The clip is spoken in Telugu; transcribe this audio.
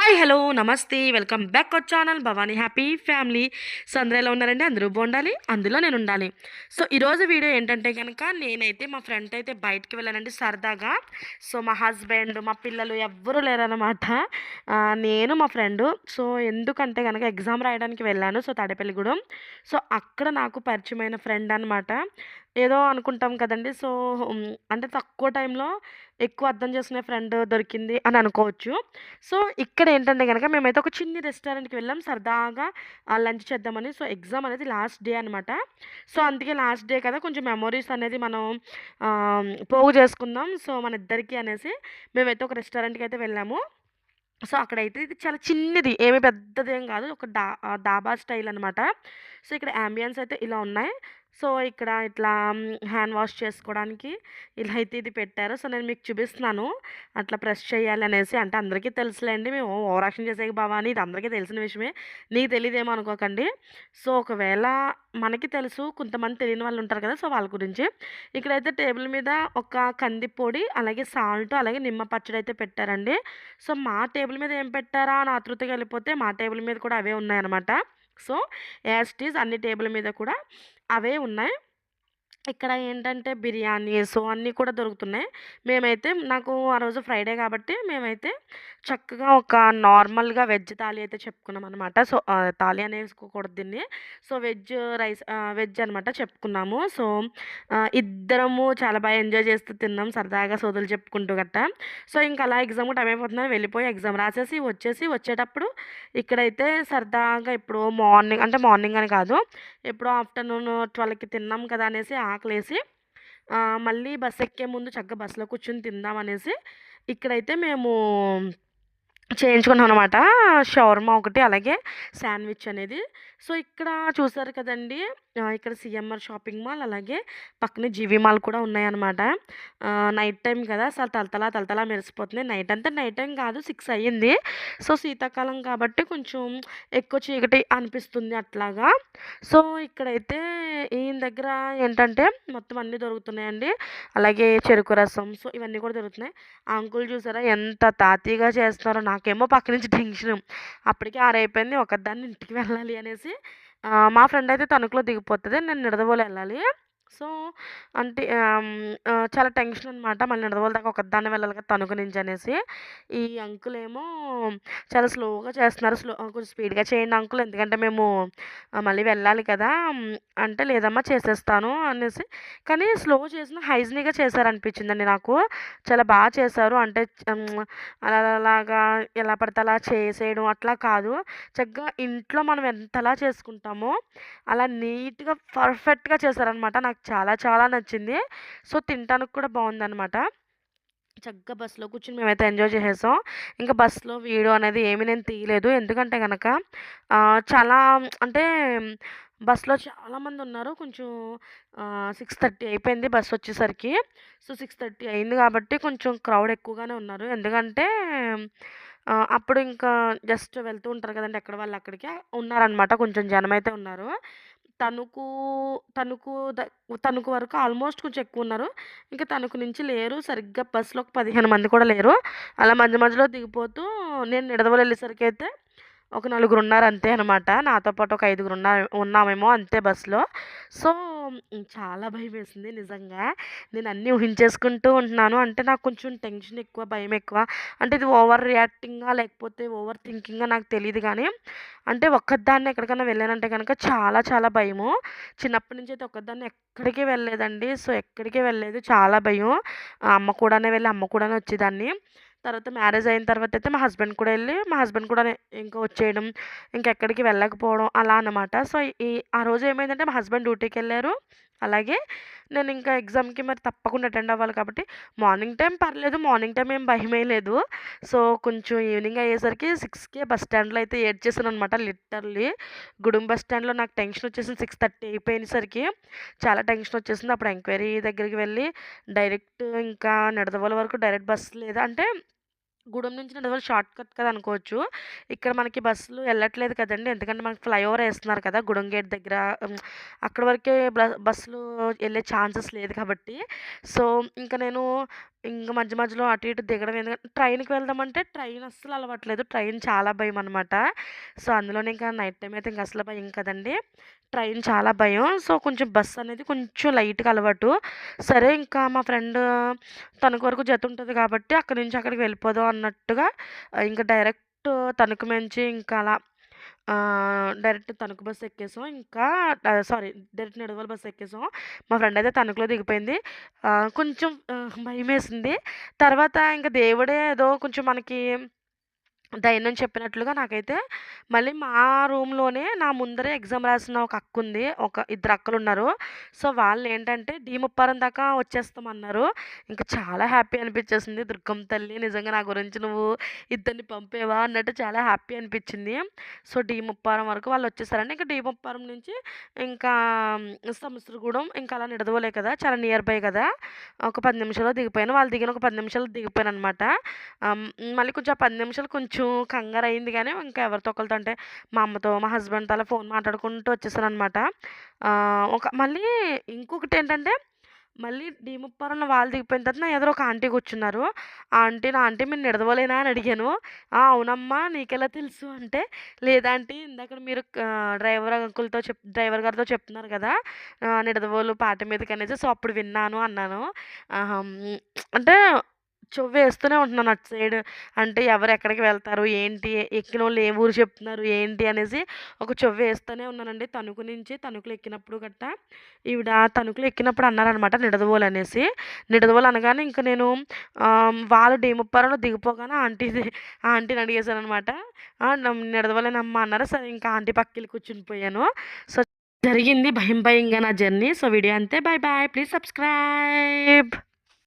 హాయ్ హలో నమస్తే welcome back our channel Bhavani happy family. So అందరూ ఎలా ఉన్నారండి? అందరూ బాగుండాలి? అందులో నేను ఉండాలి. సో ఈరోజు వీడియో ఏంటంటే కనుక నేనైతే మా ఫ్రెండ్ అయితే బయటికి వెళ్ళానండి సరదాగా. సో మా హస్బెండ్ మా పిల్లలు ఎవ్వరూ లేరనమాట నేను మా ఫ్రెండ్. సో ఎందుకంటే కనుక ఎగ్జామ్ రాయడానికి వెళ్ళాను సో తడపల్లిగూడెం. సో అక్కడ నాకు పరిచయమైన ఫ్రెండ్ అనమాట ఏదో అనుకుంటాం కదండి. సో అంటే తక్కువ టైంలో ఎక్కువ అర్థం చేసుకునే ఫ్రెండ్ దొరికింది అని అనుకోవచ్చు. సో ఇక్కడ ఏంటంటే కనుక మేమైతే ఒక చిన్ని రెస్టారెంట్కి వెళ్ళాం. సరదాగా లంచ్ చేద్దామని. సో ఎగ్జామ్ అనేది లాస్ట్ డే అనమాట సో అందుకే లాస్ట్ డే కదా కొంచెం మెమొరీస్ అనేది మనం పోగు చేసుకుందాం. సో మన ఇద్దరికి అనేసి మేమైతే ఒక రెస్టారెంట్కి అయితే వెళ్ళాము. సో అక్కడైతే ఇది చాలా చిన్నది. ఏమి పెద్దది ఏం కాదు. ఒక డా దాబా స్టైల్ అనమాట సో ఇక్కడ అంబియన్స్ అయితే ఇలా ఉన్నాయి. సో ఇక్కడ ఇట్లా హ్యాండ్ వాష్ చేసుకోవడానికి ఇలా అయితే ఇది పెట్టారు. సో నేను మీకు చూపిస్తున్నాను. అట్లా ప్రెస్ చేయాలి అనేసి. అంటే అందరికీ తెలుసులేండి. మేము ఓవరాక్షన్ చేసేకి చేసే అని ఇది అందరికీ తెలిసిన విషయమే. నీకు తెలియదేమో అనుకోకండి. సో ఒకవేళ మనకి తెలుసు కొంతమంది తెలియని వాళ్ళు ఉంటారు కదా సో వాళ్ళ గురించి. ఇక్కడైతే టేబుల్ మీద ఒక కంది పొడి అలాగే సాల్ట్ అలాగే నిమ్మ పచ్చడి అయితే పెట్టారండి. సో మా టేబుల్ మీద ఏం పెట్టారా అని ఆతృతగా వెళ్ళిపోతే మా టేబుల్ మీద కూడా అవే ఉన్నాయన్నమాట. సో యాస్టీస్ అన్ని టేబుల్ మీద కూడా అవే ఉన్నాయి. ఇక్కడ ఏంటంటే బిర్యానీ సో అన్నీ కూడా దొరుకుతున్నాయి. మేమైతే నాకు ఆ రోజు ఫ్రైడే కాబట్టి మేమైతే చక్కగా ఒక నార్మల్గా వెజ్ థాలీ అయితే చెప్పుకున్నాం అనమాట సో థాలీ అనేసుకోకూడదు దీన్ని. సో వెజ్ రైస్ వెజ్ అనమాట చెప్పుకున్నాము. సో ఇద్దరము చాలా బాగా ఎంజాయ్ చేస్తూ తిన్నాం. సరదాగా సోదలు చెప్పుకుంటూ గట్ట. సో ఇంకా అలా ఎగ్జామ్ టైం అయిపోతుందని వెళ్ళిపోయి ఎగ్జామ్ రాసేసి వచ్చేసి వచ్చేటప్పుడు ఇక్కడైతే సరదాగా ఇప్పుడు మార్నింగ్ అంటే మార్నింగ్ అని కాదు ఎప్పుడో ఆఫ్టర్నూన్ ట్వెల్వ్కి తిన్నాం కదా అనేసి ఆకలేసి మళ్ళీ బస్ ఎక్కే ముందు చక్కగా బస్సులో కూర్చొని తిందాం అనేసి ఇక్కడైతే మేము చేయించుకున్నాం అనమాట షవర్మా ఒకటి అలాగే శాండ్విచ్ అనేది. సో ఇక్కడ చూసారు కదండి ఇక్కడ సిఎంఆర్ షాపింగ్ మాల్ అలాగే పక్కనే జీవి మాల్ కూడా ఉన్నాయన్నమాట. నైట్ టైం కదా అసలు తలతలా తలతలా మెరిసిపోతుంది. నైట్ అంతా నైట్ టైం కాదు సిక్స్ అయ్యింది. సో శీతాకాలం కాబట్టి కొంచెం ఎక్కువ చీకటి అనిపిస్తుంది అట్లాగా. సో ఇక్కడైతే ఈయన దగ్గర ఏంటంటే మొత్తం అన్నీ దొరుకుతున్నాయండి. అలాగే చెరుకు రసం సో ఇవన్నీ కూడా దొరుకుతున్నాయి. ఆ అంకుల్ చూసారా ఎంత తాతీగా చేస్తున్నారో నాకేమో పక్క నుంచి టెన్షన్. అప్పటికే ఆరైపోయింది ఒకదాన్ని ఇంటికి వెళ్ళాలి అనేసి మా ఫ్రెండ్ అయితే తణుకులో దిగిపోతుంది నేను నిడదవోలు వెళ్ళాలి. సో అంటే చాలా టెన్షన్ అనమాట మళ్ళీ నిడదవోలు దాకా ఒకదాన్ని వెళ్ళాలి కదా తణుకు నుంచి అనేసి. ఈ అంకుల్ ఏమో చాలా స్లోగా చేస్తున్నారు. స్లో కొంచెం స్పీడ్గా చేయండి అంకుల్. ఎందుకంటే మేము మళ్ళీ వెళ్ళాలి కదా. అంటే లేదమ్మా చేసేస్తాను అనేసి. కానీ స్లో చేసిన హైజీనిక్గా చేశారనిపించిందండి నాకు. చాలా బాగా చేశారు. అంటే అలా అలాగా ఎలా పడితే అలా చేసేయడం అట్లా కాదు. చక్కగా ఇంట్లో మనం ఎంతలా చేసుకుంటామో అలా నీట్గా పర్ఫెక్ట్గా చేశారనమాట నాకు. చాలా చాలా నచ్చింది. సో తినడానికి కూడా బాగుందనమాట చక్కగా బస్సులో కూర్చుని మేమైతే ఎంజాయ్ చేసేసాం. ఇంకా బస్సులో వీడియో అనేది ఏమీ నేను తీయలేదు. ఎందుకంటే కనుక చాలా అంటే బస్సులో చాలామంది ఉన్నారు. కొంచెం సిక్స్ థర్టీ అయిపోయింది బస్సు వచ్చేసరికి. సో సిక్స్ థర్టీ అయింది కాబట్టి కొంచెం క్రౌడ్ ఎక్కువగానే ఉన్నారు. ఎందుకంటే అప్పుడు ఇంకా జస్ట్ వెళ్తూ ఉంటారు కదండి ఎక్కడ వాళ్ళు అక్కడికి ఉన్నారనమాట కొంచెం జనం అయితే ఉన్నారు. తణుకు తణుకు తణుకు వరకు ఆల్మోస్ట్ కొంచెం ఎక్కువ ఉన్నారు. ఇంకా తణుకు నుంచి లేరు. సరిగ్గా బస్సులో ఒక పదిహేను మంది కూడా లేరు. అలా మధ్య మధ్యలో దిగిపోతూ నేను నిడదవలు వెళ్ళేసరికి అయితే ఒక నలుగురు ఉన్నారు అంతే అనమాట నాతో పాటు ఒక ఐదుగురు ఉన్నారు ఉన్నామేమో అంతే బస్సులో. సో చాలా భయం వేసింది నిజంగా. నేను అన్నీ ఊహించేసుకుంటూ ఉంటున్నాను. అంటే నాకు కొంచెం టెన్షన్ ఎక్కువ భయం ఎక్కువ. అంటే ఇది ఓవర్ రియాక్టింగా లేకపోతే ఓవర్ థింకింగా నాకు తెలియదు కానీ అంటే ఒక్కదాన్ని ఎక్కడికైనా వెళ్ళానంటే కనుక చాలా చాలా భయము. చిన్నప్పటి నుంచి అయితే ఒక్కదాన్ని ఎక్కడికి వెళ్ళలేదండి. సో ఎక్కడికి వెళ్ళలేదు. చాలా భయం. అమ్మ కూడానే వెళ్ళి అమ్మ కూడానే వచ్చేదాన్ని. తర్వాత మ్యారేజ్ అయిన తర్వాత అయితే మా హస్బెండ్ కూడా వెళ్ళి మా హస్బెండ్ కూడా ఇంకా వచ్చేయడం ఇంకెక్కడికి వెళ్ళకపోవడం అలా అన్నమాట. సో ఈ ఆ రోజు ఏమైందంటే మా హస్బెండ్ డ్యూటీకి వెళ్ళారు. అలాగే నేను ఇంకా ఎగ్జామ్కి మరి తప్పకుండా అటెండ్ అవ్వాలి కాబట్టి మార్నింగ్ టైం పర్లేదు మార్నింగ్ టైం ఏం భయమే లేదు. సో కొంచెం ఈవినింగ్ అయ్యేసరికి సిక్స్కే బస్ స్టాండ్లో అయితే ఏడ్ చేశాను అనమాట లిటర్లీ గుడుం బస్ స్టాండ్లో నాకు టెన్షన్ వచ్చేసింది సిక్స్ థర్టీ అయిపోయినసరికి. చాలా టెన్షన్ వచ్చేసింది. అప్పుడు ఎంక్వైరీ దగ్గరికి వెళ్ళి డైరెక్ట్ ఇంకా నిడదవోలు వరకు డైరెక్ట్ బస్ లేదా అంటే గూడెం నుంచి నడవాలి షార్ట్ కట్ కదా అనుకోవచ్చు. ఇక్కడ మనకి బస్సులు వెళ్ళట్లేదు కదండి ఎందుకంటే మనకి ఫ్లైఓవర్ వేస్తున్నారు కదా! గూడెం గేట్ దగ్గర అక్కడ అక్కడి వరకే బస్సులు వెళ్ళే ఛాన్సెస్ లేదు కాబట్టి, సో, ఇంకా నేను ఇంకా మధ్య మధ్యలో అటు ఇటు దిగడం ఎందుకంటే ట్రైన్‌కి వెళ్దామంటే ట్రైన్ అస్సలు అలవాట్లేదు. ట్రైన్ చాలా భయం అనమాట సో, అందులోనే ఇంకా నైట్ టైం అయితే ఇంకా అసలు భయం కదండీ! ట్రైన్ చాలా భయం. సో, కొంచెం బస్ అనేది కొంచెం లైట్‌గా అలవాటు. సరే ఇంకా మా ఫ్రెండ్ తణుకు వరకు జత ఉంటుంది కాబట్టి అక్కడి నుంచి అక్కడికి వెళ్ళిపోదాం అన్నట్టుగా ఇంకా డైరెక్ట్ తణుకు నుంచి ఇంకా అలా డైరెక్ట్ తణుకు బస్సు ఎక్కేసాం. ఇంకా సారీ డైరెక్ట్ నిడవల బస్సు ఎక్కేసాం. మా ఫ్రెండ్ అయితే తణుకులో దిగిపోయింది. కొంచెం భయం భయమేసింది. తర్వాత ఇంకా దేవుడే ఏదో కొంచెం మనకి ధైర్యం చెప్పినట్లుగా నాకైతే మళ్ళీ మా రూమ్‌లోనే నా ముందరే ఎగ్జామ్ రాసిన ఒక అక్క ఉంది ఒక ఇద్దరు అక్కలు ఉన్నారు సో, వాళ్ళు ఏంటంటే డి ముప్పారం దాకా వచ్చేస్తామన్నారు. ఇంకా చాలా హ్యాపీ అనిపించేసింది దుర్గం తల్లి నిజంగా నా గురించి నువ్వు ఇద్దరిని పంపేవా అన్నట్టు చాలా హ్యాపీ అనిపించింది సో, డి ముప్పారం వరకు వాళ్ళొచ్చేసారండి. ఇంకా డి ముప్పారం నుంచి ఇంకా సంవత్సరగూడెం ఇంకా అలా నిడదవలే కదా! చాలా నియర్ బై కదా! ఒక పది నిమిషాలు దిగిపోయాను. వాళ్ళు దిగిన ఒక పది నిమిషాలు దిగిపోయాను అనమాట మళ్ళీ కొంచెం పది నిమిషాలు కొంచెం కొంచెం కంగారయింది కానీ ఇంకా ఎవరితో ఒకరితో అంటే మా అమ్మతో, మా హస్బెండ్‌తో అలా ఫోన్ మాట్లాడుకుంటూ వచ్చేసాను అనమాట ఒక మళ్ళీ ఇంకొకటి ఏంటంటే మళ్ళీ డీముప్పారన్న వాళ్ళు దిగిపోయిన తర్వాత నా ఎదురు ఒక ఆంటీ కూర్చున్నారు. ఆ ఆంటీ నా "ఆంటీ మీరు నిడదవలేనా అని అడిగాను. అవునమ్మా నీకెలా తెలుసు?" అంటే, లేదా ఆంటీ ఇందాకడ మీరు డ్రైవర్ అంకుల్‌తో చెప్ డ్రైవర్ గారితో చెప్తున్నారు కదా! నిడదవోలు పాట మీదకి అనేసి సో, అప్పుడు విన్నాను" అన్నాను. అంటే హ్మ్, వేస్తూనే ఉంటున్నాను అటు సైడ్. అంటే ఎవరు ఎక్కడికి వెళ్తారు? ఏంటి? ఎక్కినోళ్ళు ఏ ఊరు చెప్తున్నారు? ఏంటి? అనేసి ఒక చెవేస్తూనే ఉన్నానండి. తణుకు నుంచి తణుకులు ఎక్కినప్పుడు గట్టా ఈవిడ తణుకులు ఎక్కినప్పుడు అన్నారనమాట నిడదవోలు అనేసి. నిడదవోలు అనగానే ఇంక నేను వాళ్ళు డేముప్పారంలో దిగిపోగానే ఆంటీది ఆంటీని అడిగేశాను అనమాట నం నిడదవోలేనమ్మా" అన్నారు. సరే ఇంకా ఆంటీ పక్కకి కూర్చుని పోయాను. సో, జరిగింది భయం భయంగా నా జర్నీ. సో, వీడియో అంతే. Bye bye. Please subscribe.